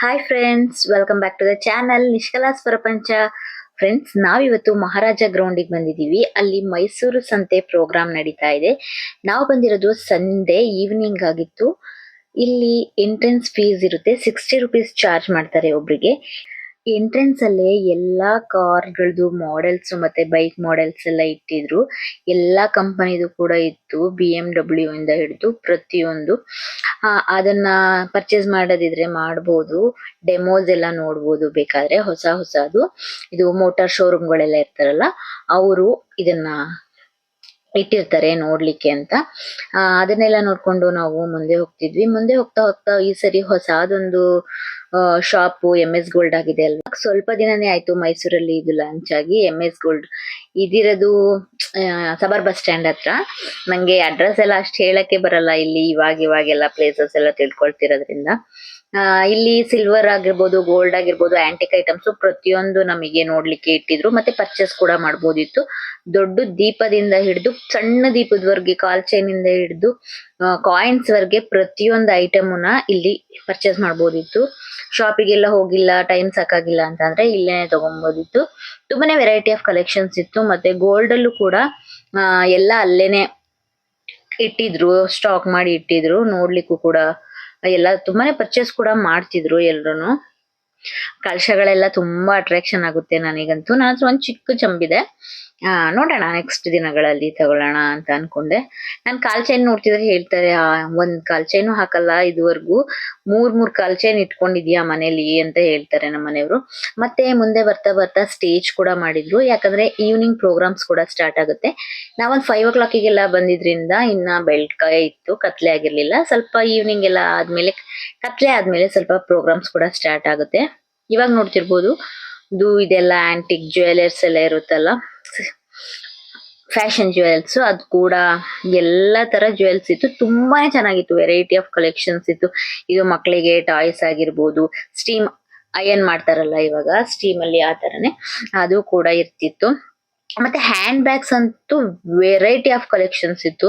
Hi friends welcome back to the channel ನಿಷ್ಕಲಾಸ್ ಪ್ರಪಂಚ friends ನಾವಿವತ್ತು ಮಹಾರಾಜ ಗ್ರೌಂಡಿಗೆ ಬಂದಿದ್ದೀವಿ. ಅಲ್ಲಿ ಮೈಸೂರು ಸಂತೆ ಪ್ರೋಗ್ರಾಮ್ ನಡೀತಾ ಇದೆ. ನಾವು ಬಂದಿರೋದು ಸಂಡೆ ಈವ್ನಿಂಗ್ ಆಗಿತ್ತು. ಇಲ್ಲಿ ಎಂಟ್ರೆನ್ಸ್ ಫೀಸ್ ಇರುತ್ತೆ. ಸಿಕ್ಸ್ಟಿ ರುಪೀಸ್ ಚಾರ್ಜ್ ಮಾಡ್ತಾರೆ ಒಬ್ರಿಗೆ. ಎಂಟ್ರೆನ್ಸ್ ಅಲ್ಲೇ ಎಲ್ಲಾ ಕಾರ್ಗಳದ್ದು ಮಾಡೆಲ್ಸ್ ಮತ್ತೆ ಬೈಕ್ ಮಾಡೆಲ್ಸ್ ಎಲ್ಲ ಇಟ್ಟಿದ್ರು. ಎಲ್ಲಾ ಕಂಪನಿದು ಕೂಡ ಇತ್ತು ಬಿ ಎಂ ಡಬ್ಲ್ಯೂ ಇಂದ ಹಿಡಿದು ಪ್ರತಿಯೊಂದು. ಆ, ಅದನ್ನ ಪರ್ಚೇಸ್ ಮಾಡೋದಿದ್ರೆ ಮಾಡಬಹುದು ಡೆಮೋಸ್ ಎಲ್ಲ ನೋಡಬಹುದು ಬೇಕಾದ್ರೆ ಹೊಸ ಹೊಸದು. ಇದು ಮೋಟಾರ್ ಶೋರೂಮ್ಗಳೆಲ್ಲ ಇರ್ತಾರಲ್ಲ ಅವರು ಇದನ್ನ ಇಟ್ಟಿರ್ತಾರೆ ನೋಡ್ಲಿಕ್ಕೆ ಅಂತ. ಅದನ್ನೆಲ್ಲ ನೋಡ್ಕೊಂಡು ನಾವು ಮುಂದೆ ಹೋಗ್ತಿದ್ವಿ. ಮುಂದೆ ಹೋಗ್ತಾ ಹೋಗ್ತಾ ಈ ಸರಿ ಹೊಸದೊಂದು ಶಾಪ್ ಎಂ ಎಸ್ ಗೋಲ್ಡ್ ಆಗಿದೆ ಅಲ್ವಾ? ಸ್ವಲ್ಪ ದಿನನೇ ಆಯ್ತು ಮೈಸೂರಲ್ಲಿ ಇದು ಲಾಂಚ್ ಆಗಿ ಎಂ ಎಸ್ ಗೋಲ್ಡ್ ಇದಿರೋದು ಸಬರ್ ಬಸ್ ಸ್ಟ್ಯಾಂಡ್ ಹತ್ರ. ನಂಗೆ ಅಡ್ರೆಸ್ ಎಲ್ಲ ಅಷ್ಟು ಹೇಳಕ್ಕೆ ಬರಲ್ಲ ಇಲ್ಲಿ ಇವಾಗ ಇವಾಗೆಲ್ಲ ಪ್ಲೇಸಸ್ ಎಲ್ಲ ತಿಳ್ಕೊಳ್ತಿರೋದ್ರಿಂದ. ಇಲ್ಲಿ ಸಿಲ್ವರ್ ಆಗಿರ್ಬೋದು ಗೋಲ್ಡ್ ಆಗಿರ್ಬೋದು ಆಂಟಿಕ್ ಐಟಮ್ಸ್ ಪ್ರತಿಯೊಂದು ನಮಗೆ ನೋಡ್ಲಿಕ್ಕೆ ಇಟ್ಟಿದ್ರು. ಮತ್ತೆ ಪರ್ಚೇಸ್ ಕೂಡ ಮಾಡ್ಬೋದಿತ್ತು. ದೊಡ್ಡ ದೀಪದಿಂದ ಹಿಡಿದು, ಸಣ್ಣ ದೀಪದವರೆಗೆ, ಕಾಲ್ ಚೈನ್ ಇಂದ ಹಿಡಿದು ಕಾಯಿನ್ಸ್ ವರ್ಗೆ ಪ್ರತಿಯೊಂದು ಐಟಮ್ನ ಇಲ್ಲಿ ಪರ್ಚೇಸ್ ಮಾಡ್ಬೋದಿತ್ತು. ಶಾಪಿಗೆಲ್ಲ ಹೋಗಿಲ್ಲ ಟೈಮ್ ಸಾಕಾಗಿಲ್ಲ ಅಂತಂದ್ರೆ ಇಲ್ಲೇ ತಗೊಂಬೋದಿತ್ತು. ತುಂಬಾನೇ ವೆರೈಟಿ ಆಫ್ ಕಲೆಕ್ಷನ್ಸ್ ಇತ್ತು. ಮತ್ತೆ ಗೋಲ್ಡ್ ಅಲ್ಲೂ ಕೂಡ ಎಲ್ಲ ಅಲ್ಲೇನೆ ಇಟ್ಟಿದ್ರು ಸ್ಟಾಕ್ ಮಾಡಿ ಇಟ್ಟಿದ್ರು. ನೋಡ್ಲಿಕ್ಕೂ ಕೂಡ ಎಲ್ಲ ತುಂಬಾನೇ ಪರ್ಚೇಸ್ ಕೂಡ ಮಾಡ್ತಿದ್ರು ಎಲ್ರು ಕಳಶಗಳೆಲ್ಲ ತುಂಬಾ ಅಟ್ರಾಕ್ಷನ್ ಆಗುತ್ತೆ ನನಗಂತೂ. ನಾನು ಒಂದ್ ಚಿಕ್ಕ ಚಂಬಿದೆ ಆ, ನೋಡೋಣ ನೆಕ್ಸ್ಟ್ ದಿನಗಳಲ್ಲಿ ತಗೊಳ್ಳೋಣ ಅಂತ ಅನ್ಕೊಂಡೆ. ನಾನು ಕಾಲ್ ಚೈನ್ ನೋಡ್ತಿದ್ರೆ ಹೇಳ್ತಾರೆ ಒಂದ್ ಕಾಲ್ ಚೈನು ಹಾಕಲ್ಲ ಇದುವರೆಗೂ. ಮೂರ್ ಮೂರ್ ಕಾಲ್ ಚೈನ್ ಇಟ್ಕೊಂಡಿದ್ಯಾ ಮನೇಲಿ ಅಂತ ಹೇಳ್ತಾರೆ ನಮ್ಮ ಮನೆಯವರು. ಮತ್ತೆ ಮುಂದೆ ಬರ್ತಾ ಬರ್ತಾ ಸ್ಟೇಜ್ ಕೂಡ ಮಾಡಿದ್ರು. ಯಾಕಂದ್ರೆ ಈವ್ನಿಂಗ್ ಪ್ರೋಗ್ರಾಮ್ಸ್ ಕೂಡ ಸ್ಟಾರ್ಟ್ ಆಗುತ್ತೆ. ನಾವೊಂದ್ ಫೈವ್ ಓ ಕ್ಲಾಕಿಗೆಲ್ಲ ಬಂದಿದ್ರಿಂದ ಇನ್ನ ಬೆಳ್ಕಾಯ ಇತ್ತು, ಕತ್ಲೆ ಆಗಿರ್ಲಿಲ್ಲ. ಸ್ವಲ್ಪ ಈವ್ನಿಂಗ್ ಎಲ್ಲ ಆದ್ಮೇಲೆ, ಕತ್ಲೆ ಆದ್ಮೇಲೆ ಸ್ವಲ್ಪ ಪ್ರೋಗ್ರಾಮ್ಸ್ ಕೂಡ ಸ್ಟಾರ್ಟ್ ಆಗುತ್ತೆ. ಇವಾಗ ನೋಡ್ತಿರ್ಬೋದು. ಇದು ಇದೆಲ್ಲ ಆಂಟಿಕ್ ಜ್ಯುವೆಲರ್ಸ್ ಎಲ್ಲ ಇರುತ್ತಲ್ಲ. ಫ್ಯಾಷನ್ ಜ್ಯುವೆಲ್ಸ್ ಅದು ಕೂಡ ಎಲ್ಲ ತರ ಜ್ಯುವೆಲ್ಸ್ ಇತ್ತು. ತುಂಬಾನೇ ಚೆನ್ನಾಗಿತ್ತು ವೆರೈಟಿ ಆಫ್ ಕಲೆಕ್ಷನ್ಸ್ ಇತ್ತು. ಇದು ಮಕ್ಕಳಿಗೆ ಟಾಯ್ಸ್ ಆಗಿರ್ಬೋದು ಸ್ಟೀಮ್ ಅಯನ್ ಮಾಡ್ತಾರಲ್ಲ ಇವಾಗ ಸ್ಟೀಮ್ ಅಲ್ಲಿ ಆ ತರನೇ. ಅದು ಕೂಡ ಇರ್ತಿತ್ತು. ಮತ್ತೆ ಹ್ಯಾಂಡ್ ಬ್ಯಾಗ್ಸ್ ಅಂತೂ ವೆರೈಟಿ ಆಫ್ ಕಲೆಕ್ಷನ್ಸ್ ಇತ್ತು.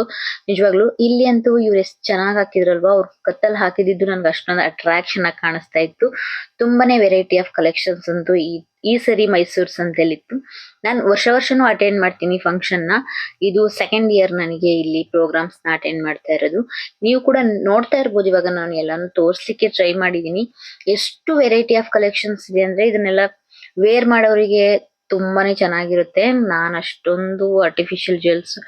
ನಿಜವಾಗ್ಲೂ ಇಲ್ಲಿ ಅಂತೂ ಇವ್ರು ಎಷ್ಟು ಚೆನ್ನಾಗಿ ಹಾಕಿದ್ರಲ್ವಾ? ಅವ್ರ ಕತ್ತಲ್ ಹಾಕಿದ್ದು ನನ್ಗೆ ಅಷ್ಟೊಂದು ಅಟ್ರಾಕ್ಷನ್ ಆಗಿ ಕಾಣಿಸ್ತಾ ಇತ್ತು. ತುಂಬಾನೇ ವೆರೈಟಿ ಆಫ್ ಕಲೆಕ್ಷನ್ಸ್ ಅಂತೂ ಈ ಈ ಸರಿ ಮೈಸೂರು ಇತ್ತು ನಾನು ವರ್ಷ ವರ್ಷನೂ ಅಟೆಂಡ್ ಮಾಡ್ತೀನಿ ಫಂಕ್ಷನ್ನ. ಇದು ಸೆಕೆಂಡ್ ಇಯರ್ ನನಗೆ ಇಲ್ಲಿ ಪ್ರೋಗ್ರಾಮ್ಸ್ನ ಅಟೆಂಡ್ ಮಾಡ್ತಾ ಇರೋದು. ನೀವು ಕೂಡ ನೋಡ್ತಾ ಇರ್ಬೋದು ಇವಾಗ ನಾನು ಎಲ್ಲಾನು ತೋರ್ಸ್ಲಿಕ್ಕೆ ಟ್ರೈ ಮಾಡಿದೀನಿ. ಎಷ್ಟು ವೆರೈಟಿ ಆಫ್ ಕಲೆಕ್ಷನ್ಸ್ ಇದೆ ಅಂದ್ರೆ ಇದನ್ನೆಲ್ಲ ವೇರ್ ಮಾಡೋರಿಗೆ ತುಂಬಾನೇ ಚೆನ್ನಾಗಿರುತ್ತೆ. ನಾನ್ ಅಷ್ಟೊಂದು ಆರ್ಟಿಫಿಷಿಯಲ್ ಜ್ಯುವೆಲ್ಸ್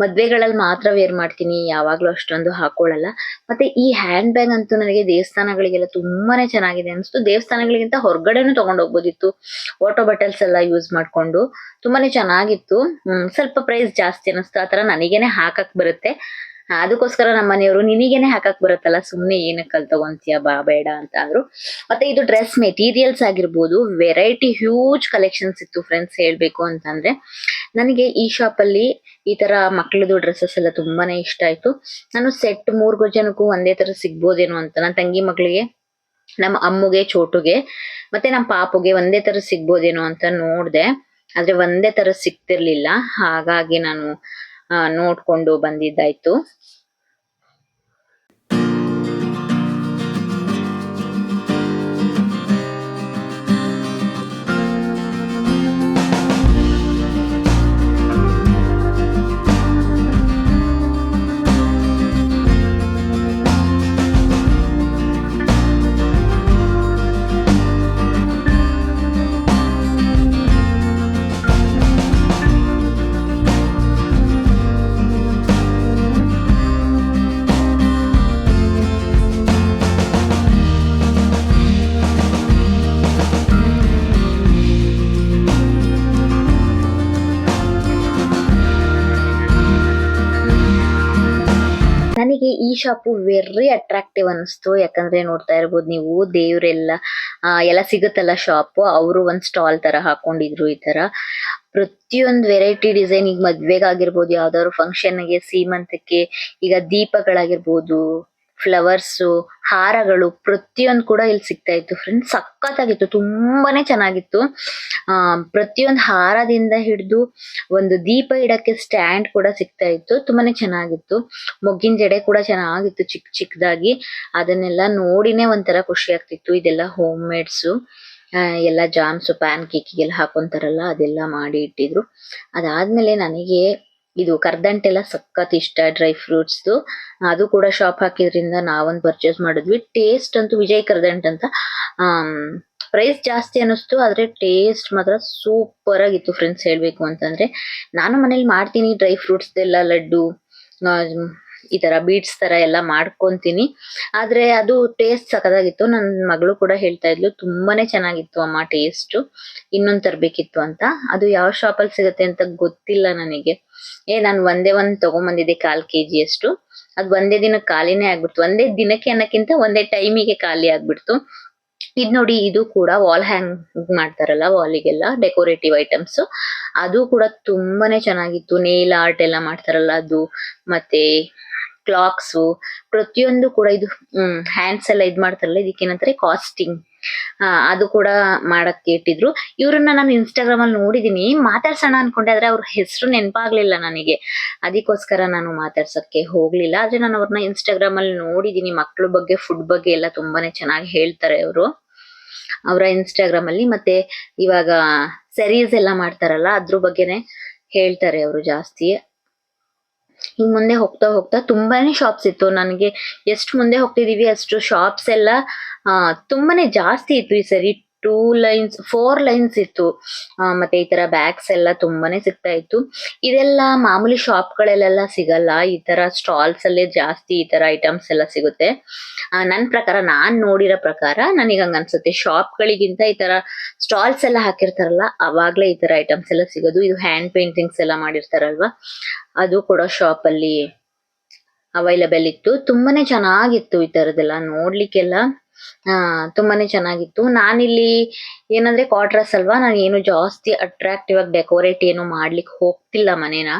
ಮದ್ವೆಗಳಲ್ಲಿ ಮಾತ್ರ ವೇರ್ ಮಾಡ್ತೀನಿ. ಯಾವಾಗ್ಲೂ ಅಷ್ಟೊಂದು ಹಾಕೊಳ್ಳಲ್ಲ. ಮತ್ತೆ ಈ ಹ್ಯಾಂಡ್ ಬ್ಯಾಗ್ ಅಂತೂ ನನಗೆ ದೇವಸ್ಥಾನಗಳಿಗೆಲ್ಲ ತುಂಬಾನೇ ಚೆನ್ನಾಗಿದೆ ಅನ್ಸ್ತು. ದೇವಸ್ಥಾನಗಳಿಗಿಂತ ಹೊರಗಡೆನೂ ತಗೊಂಡು ಹೋಗ್ಬೋದಿತ್ತು ವಾಟರ್ ಬಾಟಲ್ಸ್ ಎಲ್ಲ ಯೂಸ್ ಮಾಡ್ಕೊಂಡು. ತುಂಬಾನೇ ಚೆನ್ನಾಗಿತ್ತು. ಸ್ವಲ್ಪ ಪ್ರೈಸ್ ಜಾಸ್ತಿ ಅನಿಸ್ತು. ಆತರ ನನಗೇನೆ ಹಾಕಕ್ ಬರುತ್ತೆ. ಆ, ಅದಕ್ಕೋಸ್ಕರ ನಮ್ಮ ಮನೆಯವರು ನಿನಗೇನೆ ಹಾಕಕ್ ಬರುತ್ತಲ್ಲ? ಸುಮ್ನೆ ಏನಕ್ಕೆ ಕಲ್ ತಗೊಂತೀಯ? ಬಾ, ಬೇಡ ಅಂತ ಅಂದ್ರು. ಮತ್ತೆ ಇದು ಡ್ರೆಸ್ ಮೆಟೀರಿಯಲ್ಸ್ ಆಗಿರ್ಬೋದು ವೆರೈಟಿ ಹ್ಯೂಜ್ ಕಲೆಕ್ಷನ್ಸ್ ಇತ್ತು ಫ್ರೆಂಡ್ಸ್ ಹೇಳ್ಬೇಕು ಅಂತಂದ್ರೆ. ನನಗೆ ಈ ಶಾಪ್ ಅಲ್ಲಿ ಈ ತರ ಮಕ್ಕಳದು ಡ್ರೆಸ್ಸಸ್ ಎಲ್ಲ ತುಂಬಾನೇ ಇಷ್ಟ ಆಯ್ತು. ನಾನು ಸೆಟ್ ಮೂರು ಜನಕ್ಕೂ ಒಂದೇ ತರ ಸಿಗ್ಬೋದೇನೋ ಅಂತ. ನನ್ನ ತಂಗಿ ಮಗಳಿಗೆ, ನಮ್ಮ ಅಮ್ಮುಗೆ, ಚೋಟುಗೆ, ಮತ್ತೆ ನಮ್ಮ ಪಾಪುಗೆ ಒಂದೇ ತರ ಸಿಗ್ಬೋದೇನೋ ಅಂತ ನೋಡ್ದೆ. ಆದ್ರೆ ಒಂದೇ ತರ ಸಿಗ್ತಿರ್ಲಿಲ್ಲ. ಹಾಗಾಗಿ ನಾನು ನೋಡ್ಕೊಂಡು ಬಂದಿದ್ದಾಯ್ತು. ಶಾಪು ವೆರಿ ಅಟ್ರಾಕ್ಟಿವ್ ಅನಿಸ್ತು. ಯಾಕಂದ್ರೆ ನೋಡ್ತಾ ಇರ್ಬೋದು ನೀವು ದೇವ್ರೆಲ್ಲ ಎಲ್ಲ ಸಿಗುತ್ತಲ್ಲ ಶಾಪ್ ಅವರು ಒಂದ್ ಸ್ಟಾಲ್ ತರ ಹಾಕೊಂಡಿದ್ರು ಈ ತರ. ಪ್ರತಿಯೊಂದು ವೆರೈಟಿ ಡಿಸೈನ್ ಈಗ ಮದ್ವೆಗಾಗಿರ್ಬೋದು ಯಾವ್ದಾದ್ರು ಫಂಕ್ಷನ್ಗೆ, ಸೀಮಂತಕ್ಕೆ, ಈಗ ದೀಪಗಳಾಗಿರ್ಬೋದು ಫ್ಲವರ್ಸು ಹಾರಗಳು ಪ್ರತಿಯೊಂದು ಕೂಡ ಇಲ್ಲಿ ಸಿಗ್ತಾ ಇತ್ತು. ಫ್ರೆಂಡ್ಸ್ ಸಖತ್ತಾಗಿತ್ತು. ತುಂಬಾನೇ ಚೆನ್ನಾಗಿತ್ತು. ಆ, ಪ್ರತಿಯೊಂದು ಹಾರದಿಂದ ಹಿಡಿದು ಒಂದು ದೀಪ ಇಡಕ್ಕೆ ಸ್ಟ್ಯಾಂಡ್ ಕೂಡ ಸಿಗ್ತಾ ಇತ್ತು. ತುಂಬಾನೇ ಚೆನ್ನಾಗಿತ್ತು. ಮೊಗ್ಗಿನ ಜಡೆ ಕೂಡ ಚೆನ್ನಾಗಿತ್ತು ಚಿಕ್ಕ ಚಿಕ್ಕದಾಗಿ ಅದನ್ನೆಲ್ಲ ನೋಡಿನೇ ಒಂಥರ ಖುಷಿ ಆಗ್ತಿತ್ತು. ಇದೆಲ್ಲ ಹೋಮ್ ಮೇಡ್ಸು ಎಲ್ಲ ಜಾಮ್ಸು ಪ್ಯಾನ್ ಕೇಕಿಗೆಲ್ಲ ಹಾಕೊಂತಾರಲ್ಲ, ಅದೆಲ್ಲ ಮಾಡಿ ಇಟ್ಟಿದ್ರು. ಅದಾದ್ಮೇಲೆ ನನಗೆ ಇದು ಕರ್ದಂಟೆಲ್ಲ ಸಖತ್ ಇಷ್ಟ ಡ್ರೈ ಫ್ರೂಟ್ಸ್ದು ಅದು ಕೂಡ ಶಾಪ್ ಹಾಕಿದ್ರಿಂದ ನಾವೊಂದು ಪರ್ಚೇಸ್ ಮಾಡಿದ್ವಿ. ಟೇಸ್ಟ್ ಅಂತೂ ವಿಜಯ್ ಕರ್ದಂಟ್ ಅಂತ. ಪ್ರೈಸ್ ಜಾಸ್ತಿ ಅನ್ನಿಸ್ತು, ಆದ್ರೆ ಟೇಸ್ಟ್ ಮಾತ್ರ ಸೂಪರ್ ಆಗಿತ್ತು ಫ್ರೆಂಡ್ಸ್ ಹೇಳ್ಬೇಕು ಅಂತಂದ್ರೆ. ನಾನು ಮನೇಲಿ ಮಾಡ್ತೀನಿ ಡ್ರೈ ಫ್ರೂಟ್ಸ್ ಎಲ್ಲ ಲಡ್ಡು ಈ ತರ ಬೀಟ್ಸ್ ತರ ಎಲ್ಲ ಮಾಡ್ಕೊಂತೀನಿ. ಆದ್ರೆ ಅದು ಟೇಸ್ಟ್ ಸಖದಾಗಿತ್ತು ನನ್ ಮಗಳು ಕೂಡ ಹೇಳ್ತಾ ಇದ್ಲು, ತುಂಬಾನೇ ಚೆನ್ನಾಗಿತ್ತು ಅಮ್ಮ ಟೇಸ್ಟ್ ಇನ್ನೊಂದ್ ತರ್ಬೇಕಿತ್ತು ಅಂತ. ಅದು ಯಾವ ಶಾಪ್ ಅಲ್ಲಿ ಸಿಗುತ್ತೆ ಅಂತ ಗೊತ್ತಿಲ್ಲ ನನಗೆ. ಏ, ನಾನು ಒಂದೇ ಒಂದ್ ತಗೊಂಬಂದಿದ್ದೆ ಕಾಲ್ ಕೆಜಿ ಅಷ್ಟು ಅದ್ ಒಂದೇ ದಿನ ಖಾಲಿನೇ ಆಗ್ಬಿಡ್ತು. ಒಂದೇ ದಿನಕ್ಕೆ ಅನ್ನಕ್ಕಿಂತ ಒಂದೇ ಟೈಮಿಗೆ ಖಾಲಿ ಆಗ್ಬಿಡ್ತು. ಇದ್ ನೋಡಿ ಇದು ಕೂಡ ವಾಲ್ ಹ್ಯಾಂಗ್ ಮಾಡ್ತಾರಲ್ಲ ವಾಲಿಗೆಲ್ಲ ಡೆಕೋರೇಟಿವ್ ಐಟಮ್ಸ್ ಅದು ಕೂಡ ತುಂಬಾನೇ ಚೆನ್ನಾಗಿತ್ತು. ನೇಲ್ ಆರ್ಟ್ ಎಲ್ಲ ಮಾಡ್ತಾರಲ್ಲ ಅದು. ಮತ್ತೆ ಕ್ಲಾಕ್ಸ್ ಪ್ರತಿಯೊಂದು ಕೂಡ ಇದು ಹ್ಯಾಂಡ್ಸ್ ಎಲ್ಲ ಇದ್ ಮಾಡ್ತಾರಲ್ಲ ಇದಕ್ಕೇನಂತಾರೆ ಕಾಸ್ಟಿಂಗ್ ಆ, ಅದು ಕೂಡ ಮಾಡಕ್ಕೆ ಇಟ್ಟಿದ್ರು. ಇವ್ರನ್ನ ನಾನು ಇನ್ಸ್ಟಾಗ್ರಾಮ್ ಅಲ್ಲಿ ನೋಡಿದೀನಿ. ಮಾತಾಡ್ಸೋಣ ಅನ್ಕೊಂಡೆ ಆದ್ರೆ ಅವ್ರ ಹೆಸರು ನೆನಪಾಗ್ಲಿಲ್ಲ ನನಗೆ. ಅದಕ್ಕೋಸ್ಕರ ನಾನು ಮಾತಾಡ್ಸಕ್ಕೆ ಹೋಗ್ಲಿಲ್ಲ. ಆದ್ರೆ ನಾನು ಅವ್ರನ್ನ ಇನ್ಸ್ಟಾಗ್ರಾಮ್ ಅಲ್ಲಿ ನೋಡಿದೀನಿ. ಮಕ್ಳ ಬಗ್ಗೆ ಫುಡ್ ಬಗ್ಗೆ ಎಲ್ಲ ತುಂಬಾನೇ ಚೆನ್ನಾಗಿ ಹೇಳ್ತಾರೆ ಅವರು. ಅವರ ಇನ್ಸ್ಟಾಗ್ರಾಮ್ ಅಲ್ಲಿ. ಮತ್ತೆ ಇವಾಗ ಸೆರೀಸ್ ಎಲ್ಲ ಮಾಡ್ತಾರಲ್ಲ ಅದ್ರ ಬಗ್ಗೆನೆ ಹೇಳ್ತಾರೆ ಅವರು ಜಾಸ್ತಿ. ಹಿಂಗ್ ಮುಂದೆ ಹೋಗ್ತಾ ಹೋಗ್ತಾ ತುಂಬಾನೇ ಶಾಪ್ಸ್ ಇತ್ತು. ನನಗೆ ಎಷ್ಟು ಮುಂದೆ ಹೋಗ್ತಿದೀವಿ ಅಷ್ಟು ಶಾಪ್ಸ್ ಎಲ್ಲ ತುಂಬಾನೇ ಜಾಸ್ತಿ ಇತ್ತು ಈ ಸರಿ. ಟೂ ಲೈನ್ಸ್ ಫೋರ್ ಲೈನ್ಸ್ ಇತ್ತು. ಮತ್ತೆ ಈ ತರ ಬ್ಯಾಗ್ಸ್ ಎಲ್ಲ ತುಂಬಾನೇ ಸಿಗ್ತಾ ಇತ್ತು. ಇದೆಲ್ಲ ಮಾಮೂಲಿ ಶಾಪ್ ಗಳಲ್ಲೆಲ್ಲ ಸಿಗಲ್ಲ. ಈ ತರ ಸ್ಟಾಲ್ಸ್ ಅಲ್ಲೇ ಜಾಸ್ತಿ ಈ ತರ ಐಟಮ್ಸ್ ಎಲ್ಲ ಸಿಗುತ್ತೆ. ನನ್ನ ನನ್ ಪ್ರಕಾರ, ನಾನ್ ನೋಡಿರೋ ಪ್ರಕಾರ, ನನಗೆ ಹಂಗ ಅನ್ಸುತ್ತೆ. ಶಾಪ್ ಗಳಿಗಿಂತ ಈ ತರ ಸ್ಟಾಲ್ಸ್ ಎಲ್ಲ ಹಾಕಿರ್ತಾರಲ್ಲ, ಅವಾಗ್ಲೇ ಈ ತರ ಐಟಮ್ಸ್ ಎಲ್ಲ ಸಿಗೋದು. ಇದು ಹ್ಯಾಂಡ್ ಪೇಂಟಿಂಗ್ಸ್ ಎಲ್ಲ ಮಾಡಿರ್ತಾರಲ್ವಾ? ಅದು ಕೂಡ ಶಾಪ್ ಅಲ್ಲಿ ಅವೈಲಬಲ್ ಇತ್ತು. ತುಂಬಾನೇ ಚೆನ್ನಾಗಿತ್ತು ಈ ತರದೆಲ್ಲ ನೋಡ್ಲಿಕ್ಕೆಲ್ಲ. ಆ ತುಂಬಾನೇ ಚೆನ್ನಾಗಿತ್ತು. ನಾನಿಲ್ಲಿ ಏನಂದ್ರೆ ಕ್ವಾರ್ಟರ್ಸ್ ಅಲ್ವಾ, ನಾನು ಏನು ಜಾಸ್ತಿ ಅಟ್ರಾಕ್ಟಿವ್ ಆಗಿ ಡೆಕೋರೇಟ್ ಏನು ಮಾಡ್ಲಿಕ್ಕೆ ಹೋಗ್ತಿಲ್ಲ ಮನೇನ.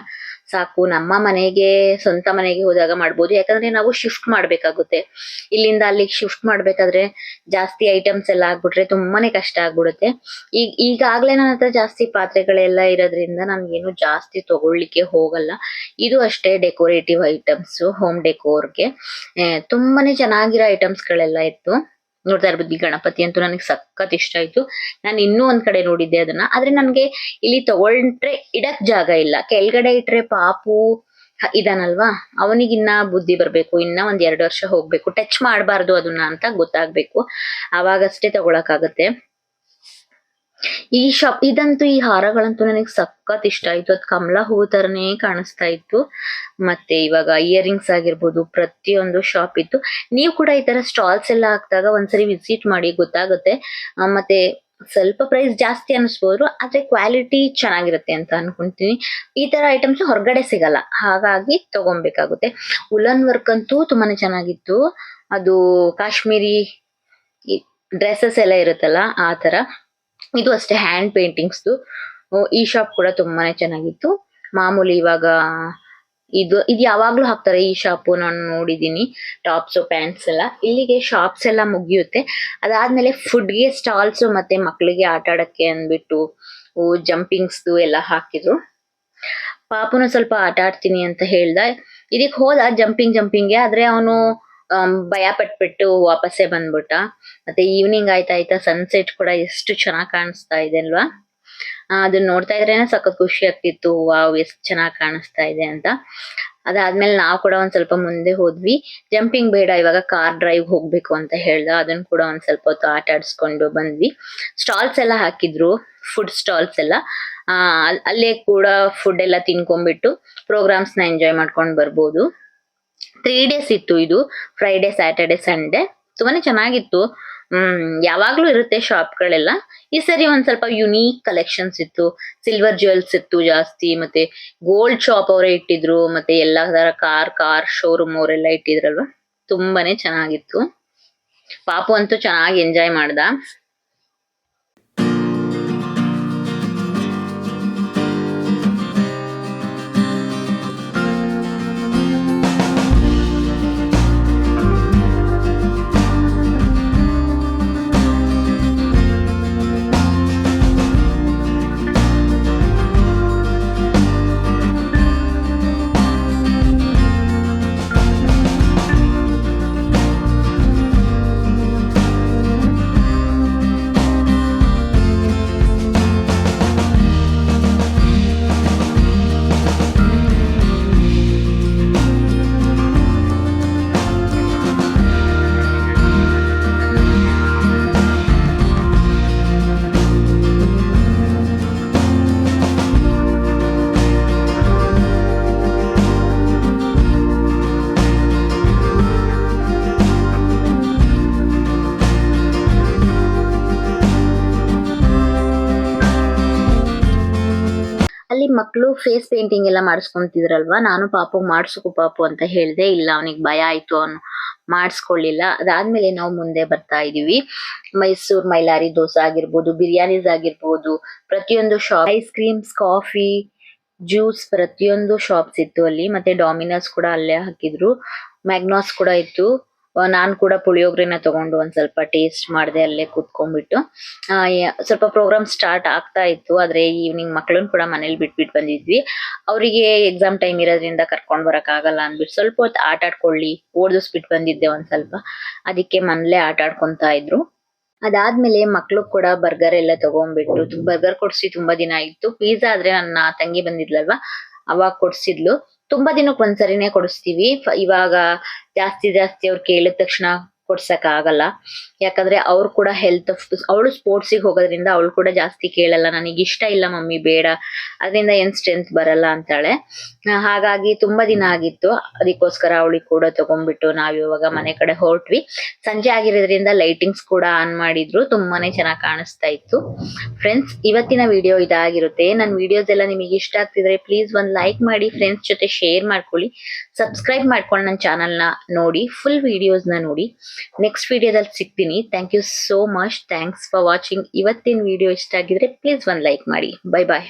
ಸಾಕು, ನಮ್ಮ ಮನೆಗೆ, ಸ್ವಂತ ಮನೆಗೆ ಹೋದಾಗ ಮಾಡ್ಬೋದು. ಯಾಕಂದ್ರೆ ನಾವು ಶಿಫ್ಟ್ ಮಾಡ್ಬೇಕಾಗುತ್ತೆ. ಇಲ್ಲಿಂದ ಅಲ್ಲಿಗೆ ಶಿಫ್ಟ್ ಮಾಡ್ಬೇಕಾದ್ರೆ ಜಾಸ್ತಿ ಐಟಮ್ಸ್ ಎಲ್ಲ ಆಗ್ಬಿಟ್ರೆ ತುಂಬಾನೇ ಕಷ್ಟ ಆಗ್ಬಿಡುತ್ತೆ. ಈಗ, ಈಗಾಗ್ಲೇ ನನ್ನ ಹತ್ರ ಜಾಸ್ತಿ ಪಾತ್ರೆಗಳೆಲ್ಲ ಇರೋದ್ರಿಂದ ನನ್ಗೇನು ಜಾಸ್ತಿ ತಗೊಳ್ಳಿಕ್ಕೆ ಹೋಗಲ್ಲ. ಇದು ಅಷ್ಟೇ ಡೆಕೋರೇಟಿವ್ ಐಟಮ್ಸ್ ಹೋಮ್ ಡೆಕೋರ್ಗೆ ತುಂಬಾನೇ ಚೆನ್ನಾಗಿರೋ ಐಟಮ್ಸ್ ಗಳೆಲ್ಲ ಇತ್ತು. ನೋಡ್ತಾ ಇರ್ಬೋದು, ಈ ಗಣಪತಿ ಅಂತೂ ನನಗೆ ಸಖತ್ ಇಷ್ಟ ಆಯ್ತು. ನಾನು ಇನ್ನೂ ಒಂದ್ ಕಡೆ ನೋಡಿದ್ದೆ ಅದನ್ನ. ಆದ್ರೆ ನನ್ಗೆ ಇಲ್ಲಿ ತಗೊಂಡ್ರೆ ಇಡಕ್ ಜಾಗ ಇಲ್ಲ. ಕೆಳಗಡೆ ಇಟ್ರೆ ಪಾಪು ಇದಾನಲ್ವಾ? ಅವನಿಗಿನ್ನ ಬುದ್ಧಿ ಬರ್ಬೇಕು, ಇನ್ನ ಒಂದ್ ಎರಡು ವರ್ಷ ಹೋಗ್ಬೇಕು. ಟಚ್ ಮಾಡಬಾರ್ದು ಅದನ್ನ ಅಂತ ಗೊತ್ತಾಗ್ಬೇಕು. ಅವಾಗಷ್ಟೇ ತಗೊಳಕಾಗತ್ತೆ ಈ ಶಾಪ್ ಇದಂತೂ ಈ ಹಾರಗಳಂತೂ ನನಗೆ ಸಖತ್ ಇಷ್ಟ. ಆಯ್ತು ಅದ್ ಕಮಲ ಹೂ ತರನೇ ಕಾಣಿಸ್ತಾ ಇತ್ತು. ಮತ್ತೆ ಇವಾಗ ಇಯರಿಂಗ್ಸ್ ಆಗಿರ್ಬೋದು, ಪ್ರತಿಯೊಂದು ಶಾಪ್ ಇತ್ತು. ನೀವು ಕೂಡ ಈ ತರ ಸ್ಟಾಲ್ಸ್ ಎಲ್ಲ ಹಾಕ್ದಾಗ ಒಂದ್ಸರಿ ವಿಸಿಟ್ ಮಾಡಿ, ಗೊತ್ತಾಗುತ್ತೆ. ಮತ್ತೆ ಸ್ವಲ್ಪ ಪ್ರೈಸ್ ಜಾಸ್ತಿ ಅನಿಸ್ಬೋದು ಆದ್ರೆ ಕ್ವಾಲಿಟಿ ಚೆನ್ನಾಗಿರುತ್ತೆ ಅಂತ ಅನ್ಕೊಂತೀನಿ. ಈ ತರ ಐಟಮ್ಸ್ ಹೊರಗಡೆ ಸಿಗಲ್ಲ, ಹಾಗಾಗಿ ತಗೊಬೇಕಾಗುತ್ತೆ. ಉಲನ್ ವರ್ಕ್ ಅಂತೂ ತುಂಬಾನೇ ಚೆನ್ನಾಗಿತ್ತು. ಅದು ಕಾಶ್ಮೀರಿ ಡ್ರೆಸ್ಸಸ್ ಎಲ್ಲ ಇರುತ್ತಲ್ಲ, ಆ ತರ. ಇದು ಅಷ್ಟೇ ಹ್ಯಾಂಡ್ ಪೇಂಟಿಂಗ್ಸ್ದು ಈ ಶಾಪ್ ಕೂಡ ತುಂಬಾನೇ ಚೆನ್ನಾಗಿತ್ತು. ಮಾಮೂಲಿ ಇವಾಗ ಇದು ಇದು ಯಾವಾಗ್ಲೂ ಹಾಕ್ತಾರೆ ಈ ಶಾಪು ನಾನು ನೋಡಿದೀನಿ. ಟಾಪ್ಸ್ ಪ್ಯಾಂಟ್ಸ್ ಎಲ್ಲ. ಇಲ್ಲಿಗೆ ಶಾಪ್ಸ್ ಎಲ್ಲ ಮುಗಿಯುತ್ತೆ. ಅದಾದ್ಮೇಲೆ ಫುಡ್ಗೆ ಸ್ಟಾಲ್ಸ್ ಮತ್ತೆ ಮಕ್ಕಳಿಗೆ ಆಟ ಆಡಕ್ಕೆ ಅಂದ್ಬಿಟ್ಟು ಜಂಪಿಂಗ್ಸ್ದು ಎಲ್ಲ ಹಾಕಿದ್ರು. ಪಾಪುನು ಸ್ವಲ್ಪ ಆಟ ಆಡ್ತೀನಿ ಅಂತ ಹೇಳ್ದ. ಇದಕ್ ಹೋದ ಜಂಪಿಂಗ್ ಜಂಪಿಂಗ್ಗೆ ಆದ್ರೆ ಅವನು ಭಯ ಪಟ್ಬಿಟ್ಟು ವಾಪಸ್ಸೇ ಬಂದ್ಬಿಟ್ಟ. ಮತ್ತೆ ಈವ್ನಿಂಗ್ ಆಯ್ತಾ ಆಯ್ತಾ ಸನ್ಸೆಟ್ ಕೂಡ ಎಷ್ಟು ಚೆನ್ನಾಗ್ ಕಾಣಿಸ್ತಾ ಇದೆ ಅಲ್ವಾ? ಅದನ್ನ ನೋಡ್ತಾ ಇದ್ರೇನೆ ಸಖತ್ ಖುಷಿ ಆಗ್ತಿತ್ತು. ವಾವ್, ಎಷ್ಟ್ ಚೆನ್ನಾಗ್ ಕಾಣಿಸ್ತಾ ಇದೆ ಅಂತ. ಅದಾದ್ಮೇಲೆ ನಾವು ಕೂಡ ಒಂದ್ ಸ್ವಲ್ಪ ಮುಂದೆ ಹೋದ್ವಿ. ಜಂಪಿಂಗ್ ಬೇಡ, ಇವಾಗ ಕಾರ್ ಡ್ರೈವ್ ಹೋಗ್ಬೇಕು ಅಂತ ಹೇಳ್ದ. ಅದನ್ನ ಕೂಡ ಒಂದ್ ಸ್ವಲ್ಪ ಹೊತ್ತು ಆಟ ಆಡಿಸ್ಕೊಂಡು ಬಂದ್ವಿ. ಸ್ಟಾಲ್ಸ್ ಎಲ್ಲ ಹಾಕಿದ್ರು ಫುಡ್ ಸ್ಟಾಲ್ಸ್ ಎಲ್ಲ. ಅಲ್ಲೇ ಕೂಡ ಫುಡ್ ಎಲ್ಲ ತಿನ್ಕೊಂಡ್ಬಿಟ್ಟು ಪ್ರೋಗ್ರಾಮ್ಸ್ನ ಎಂಜಾಯ್ ಮಾಡ್ಕೊಂಡು ಬರ್ಬೋದು. ತ್ರೀ ಡೇಸ್ ಇತ್ತು ಇದು ಫ್ರೈಡೆ ಸ್ಯಾಟರ್ಡೆ ಸಂಡೇ ತುಂಬಾನೇ ಚೆನ್ನಾಗಿತ್ತು. ಹ್ಮ್, ಯಾವಾಗ್ಲೂ ಇರುತ್ತೆ ಶಾಪ್ಗಳೆಲ್ಲ. ಈ ಸರಿ ಒಂದ್ ಸ್ವಲ್ಪ ಯುನೀಕ್ ಕಲೆಕ್ಷನ್ಸ್ ಇತ್ತು. ಸಿಲ್ವರ್ ಜ್ಯುವೆಲ್ಸ್ ಇತ್ತು ಜಾಸ್ತಿ, ಮತ್ತೆ ಗೋಲ್ಡ್ ಶಾಪ್ ಅವರೇ ಇಟ್ಟಿದ್ರು, ಮತ್ತೆ ಎಲ್ಲಾ ತರ ಕಾರ್ ಕಾರ್ ಶೋರೂಮ್ ಅವರೆಲ್ಲ ಇಟ್ಟಿದ್ರಲ್ವಾ? ತುಂಬಾನೇ ಚೆನ್ನಾಗಿತ್ತು. ಪಾಪು ಅಂತೂ ಚೆನ್ನಾಗಿ ಎಂಜಾಯ್ ಮಾಡ್ದ. ಮಕ್ಕಳು ಫೇಸ್ ಪೇಂಟಿಂಗ್ ಎಲ್ಲ ಮಾಡಿಸ್ಕೊಂತಿದ್ರಲ್ವಾ? ನಾನು ಪಾಪು ಮಾಡಿಸ್ಕೊ ಪಾಪು ಅಂತ ಹೇಳಿದೆ ಇಲ್ಲ. ಅವನಿಗೆ ಭಯ ಆಯ್ತು. ಅವನು ಮಾಡಿಸ್ಕೊಳ್ಳಿಲ್ಲ ಅದಾದ್ಮೇಲೆ ನಾವು ಮುಂದೆ ಬರ್ತಾ ಇದೀವಿ. ಮೈಸೂರ್ ಮೈಲಾರಿ ದೋಸೆ ಆಗಿರ್ಬೋದು ಬಿರಿಯಾನಿಸ್ ಆಗಿರ್ಬೋದು, ಪ್ರತಿಯೊಂದು shop ice creams coffee juice ಪ್ರತಿಯೊಂದು ಶಾಪ್ಸ್ ಇತ್ತು ಅಲ್ಲಿ. ಮತ್ತೆ ಡಾಮಿನೋಸ್ ಕೂಡ ಅಲ್ಲೇ ಹಾಕಿದ್ರು. ಮ್ಯಾಗ್ನಾಸ್ ಕೂಡ ಇತ್ತು. ನಾನು ಕೂಡ ಪುಳಿಯೋಗರೆನ ತಗೊಂಡು ಒಂದ್ ಸ್ವಲ್ಪ ಟೇಸ್ಟ್ ಮಾಡಿದೆ ಅಲ್ಲೇ ಕುತ್ಕೊಂಡ್ಬಿಟ್ಟು. ಸ್ವಲ್ಪ ಪ್ರೋಗ್ರಾಮ್ ಸ್ಟಾರ್ಟ್ ಆಗ್ತಾ ಇತ್ತು, ಆದ್ರೆ ಈವ್ನಿಂಗ್ ಮಕ್ಕಳನ್ನು ಕೂಡ ಮನೇಲಿ ಬಿಟ್ಬಿಟ್ಟು ಬಂದಿದ್ವಿ. ಅವರಿಗೆ ಎಕ್ಸಾಮ್ ಟೈಮ್ ಇರೋದ್ರಿಂದ ಕರ್ಕೊಂಡ್ ಬರಕ್ ಆಗಲ್ಲ ಅಂದ್ಬಿಟ್ಟು ಸ್ವಲ್ಪ ಹೊತ್ತು ಆಟ ಆಡ್ಕೊಳ್ಳಿ ಓದಿಸ್ಬಿಟ್ಟು ಬಂದಿದ್ದೆ ಒಂದ್ ಸ್ವಲ್ಪ. ಅದಕ್ಕೆ ಮನೇಲೆ ಆಟ ಆಡ್ಕೊಂತಾ ಇದ್ರು. ಅದಾದ್ಮೇಲೆ ಮಕ್ಳು ಕೂಡ ಬರ್ಗರ್ ಎಲ್ಲ ತಗೊಂಡ್ಬಿಟ್ಟು ಬರ್ಗರ್ ಕೊಡ್ಸಿ ತುಂಬಾ ದಿನ ಆಯ್ತು. ಪಿಜ್ಜಾ ಆದ್ರೆ ನನ್ನ ತಂಗಿ ಬಂದಿದ್ಲಲ್ವಾ, ಅವಾಗ ಕೊಡ್ಸಿದ್ಲು. ತುಂಬಾ ದಿನಕ್ಕೆ ಒಂದ್ಸರಿನೇ ಕೊಡಿಸ್ತೀವಿ ಇವಾಗ ಜಾಸ್ತಿ ಜಾಸ್ತಿ ಅವ್ರು ಕೇಳಿದ ತಕ್ಷಣ ಕೊಡ್ಸಕ್ ಆಗಲ್ಲ ಯಾಕಂದ್ರೆ ಅವ್ರು ಕೂಡ ಹೆಲ್ತ್ ಅವಳು ಸ್ಪೋರ್ಟ್ಸಿಗೆ ಹೋಗೋದ್ರಿಂದ ಅವಳು ಕೂಡ ಜಾಸ್ತಿ ಕೇಳಲ್ಲ, ನನಗೆ ಇಷ್ಟ ಇಲ್ಲ ಮಮ್ಮಿ, ಬೇಡ, ಅದರಿಂದ ಏನ್ ಸ್ಟ್ರೆಂತ್ ಬರಲ್ಲ? ಅಂತಾಳೆ. ಹಾಗಾಗಿ ತುಂಬಾ ದಿನ ಆಗಿತ್ತು. ಅದಕ್ಕೋಸ್ಕರ ಅವಳಿಗೆ ಕೂಡ ತಗೊಂಡ್ಬಿಟ್ಟು ನಾವ್ ಇವಾಗ ಮನೆ ಕಡೆ ಹೊರಟ್ವಿ. ಸಂಜೆ ಆಗಿರೋದ್ರಿಂದ ಲೈಟಿಂಗ್ಸ್ ಕೂಡ ಆನ್ ಮಾಡಿದ್ರು. ತುಂಬಾನೇ ಚೆನ್ನಾಗಿ ಕಾಣಿಸ್ತಾ ಇತ್ತು. ಫ್ರೆಂಡ್ಸ್ ಇವತ್ತಿನ ವಿಡಿಯೋ ಇದಾಗಿರುತ್ತೆ. ನನ್ನ ವಿಡಿಯೋಸ್ ಎಲ್ಲ ನಿಮಗೆ ಇಷ್ಟ ಆಗ್ತಿದ್ರೆ ಪ್ಲೀಸ್ ಒಂದ್ ಲೈಕ್ ಮಾಡಿ ಫ್ರೆಂಡ್ಸ್ ಜೊತೆ ಶೇರ್ ಮಾಡ್ಕೊಳ್ಳಿ. ಸಬ್ಸ್ಕ್ರೈಬ್ ಮಾಡ್ಕೊಂಡು ನನ್ನ ಚಾನಲ್ನ ನೋಡಿ ಫುಲ್ ವಿಡಿಯೋಸ್ನ ನೋಡಿ. ನೆಕ್ಸ್ಟ್ ವಿಡಿಯೋದಲ್ಲಿ ಸಿಗ್ತೀನಿ. Thank you so much thanks for watching ಇವತ್ತಿನ ವಿಡಿಯೋ ಇಷ್ಟ ಆಗಿದ್ರೆ ಪ್ಲೀಸ್ ಒಂದು ಲೈಕ್ ಮಾಡಿ. Bye bye